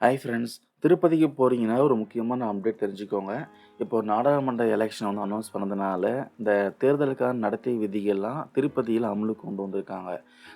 Hi friends திருப்பதிக்கு போகிறீங்கன்னா ஒரு முக்கியமான அப்டேட் தெரிஞ்சுக்கோங்க. இப்போ நாடாளுமன்ற எலெக்ஷன் வந்து அனௌன்ஸ் பண்ணதுனால இந்த தேர்தலுக்கான நடத்தை விதிகள்லாம் திருப்பதியில் அமலுக்கு கொண்டு வந்திருக்காங்க.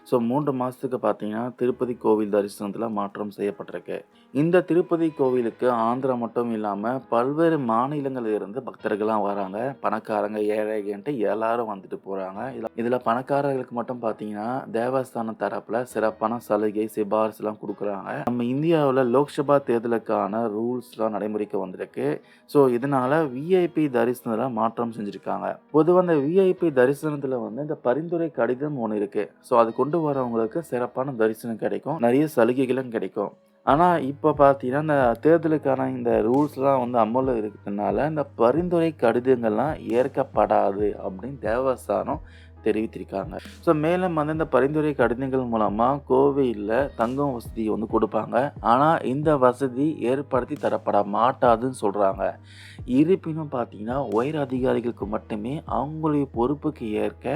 ஸோ மூன்று மாதத்துக்கு பார்த்தீங்கன்னா திருப்பதி கோவில் தரிசனத்தில் மாற்றம் செய்யப்பட்டிருக்கு. இந்த திருப்பதி கோவிலுக்கு ஆந்திரா மட்டும் இல்லாமல் பல்வேறு மாநிலங்களில் இருந்து பக்தர்கள்லாம் வராங்க. பணக்காரங்க ஏழைகன்ட்டு எல்லாரும் வந்துட்டு போகிறாங்க இதில் இதில் பணக்காரர்களுக்கு மட்டும் பார்த்தீங்கன்னா தேவஸ்தான தரப்பில் சிறப்பான சலுகை சிபாரிசுலாம் கொடுக்குறாங்க. நம்ம இந்தியாவில் லோக்சபா தேர்தலுக்கு தேர்தலுக்கான ரூல்ஸ்லாம் நடைமுறைக்கு வந்திருக்கு. ஸோ இதனால் விஐபி தரிசனத்தில் மாற்றம் செஞ்சுருக்காங்க. பொதுவாக அந்த விஐபி தரிசனத்தில் வந்து இந்த பரிந்துரை கடிதம் ஒன்று இருக்குது ஸோ அது கொண்டு வரவங்களுக்கு சிறப்பான தரிசனம் கிடைக்கும். நிறைய சலுகைகளும் கிடைக்கும். ஆனால் இப்போ பார்த்தீங்கன்னா இந்த தேர்தலுக்கான இந்த ரூல்ஸ்லாம் வந்து அமலில் இருக்கிறதுனால இந்த பரிந்துரை கடிதங்கள்லாம் ஏற்கப்படாது அப்படின்னு தேவஸ்தானம் தெரிவித்திருக்காங்க. ஸோ மேலும் வந்து இந்த பரிந்துரை கடிதங்கள் மூலமாக கோவிலில் தங்கும் வசதி வந்து கொடுப்பாங்க. ஆனால் இந்த வசதி ஏற்படுத்தி தரப்பட மாட்டாதுன்னு சொல்கிறாங்க இருப்பினும் பார்த்தீங்கன்னா உயர் அதிகாரிகளுக்கு மட்டுமே அவங்களுடைய பொறுப்புக்கு ஏற்க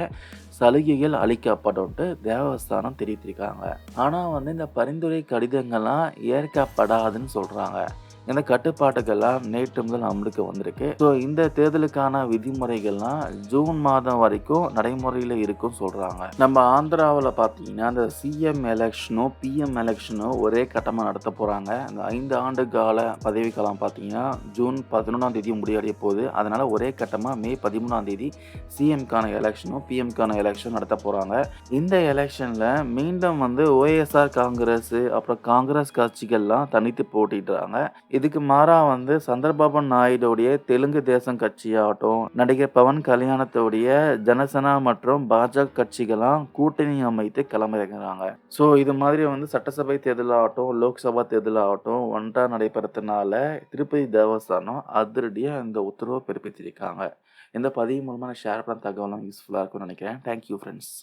சலுகைகள் அளிக்கப்படும்ட்டு தேவஸ்தானம் தெரிவித்திருக்காங்க. ஆனால் வந்து இந்த பரிந்துரை கடிதங்கள்லாம் ஏற்கப்படாதுன்னு சொல்கிறாங்க இந்த கட்டுப்பாட்டுகள்லாம் நேற்று முதல் அமலுக்கு வந்திருக்கு. ஸோ இந்த தேர்தலுக்கான விதிமுறைகள்லாம் ஜூன் மாதம் வரைக்கும் நடைமுறையில் இருக்கும் சொல்கிறாங்க நம்ம ஆந்திராவில் பார்த்தீங்கன்னா அந்த சிஎம் எலெக்ஷனும் பிஎம் எலெக்ஷனும் ஒரே கட்டமாக நடத்த போகிறாங்க இந்த ஐந்து ஆண்டு கால பதவி காலம் பார்த்தீங்கன்னா ஜூன் பதினொன்றாம் தேதி முடிவடைய போகுது. அதனால் ஒரே கட்டமாக மே பதிமூணாம் தேதி சிஎம்கான எலெக்ஷனும் பிஎம்கான எலெக்ஷன் நடத்த போகிறாங்க இந்த எலெக்ஷனில் மீண்டும் வந்து ஓஎஸ்ஆர் காங்கிரஸ் அப்புறம் காங்கிரஸ் கட்சிகள்லாம் தனித்து போட்டிடுறாங்க இதுக்கு மாறாக வந்து சந்திரபாபு நாயுடுடைய தெலுங்கு தேசம் கட்சியாகட்டும் நடிகர் பவன் கல்யாணத்துடைய ஜனசனா மற்றும் பாஜக கட்சிகளாம் கூட்டணி அமைத்து கிளம்பிறங்குறாங்க ஸோ இது மாதிரி வந்து சட்டசபை தேர்தலாகட்டும் லோக்சபா தேர்தலாகட்டும் ஒன்றா நடைபெறதுனால திருப்பதி தேவஸ்தானம் அதிரடியாக இந்த உத்தரவை பிறப்பித்திருக்காங்க. இந்த பதிவு மூலமாக நான் ஷேர் பண்ண தகவலும் யூஸ்ஃபுல்லாக இருக்கும்னு நினைக்கிறேன். Thank you friends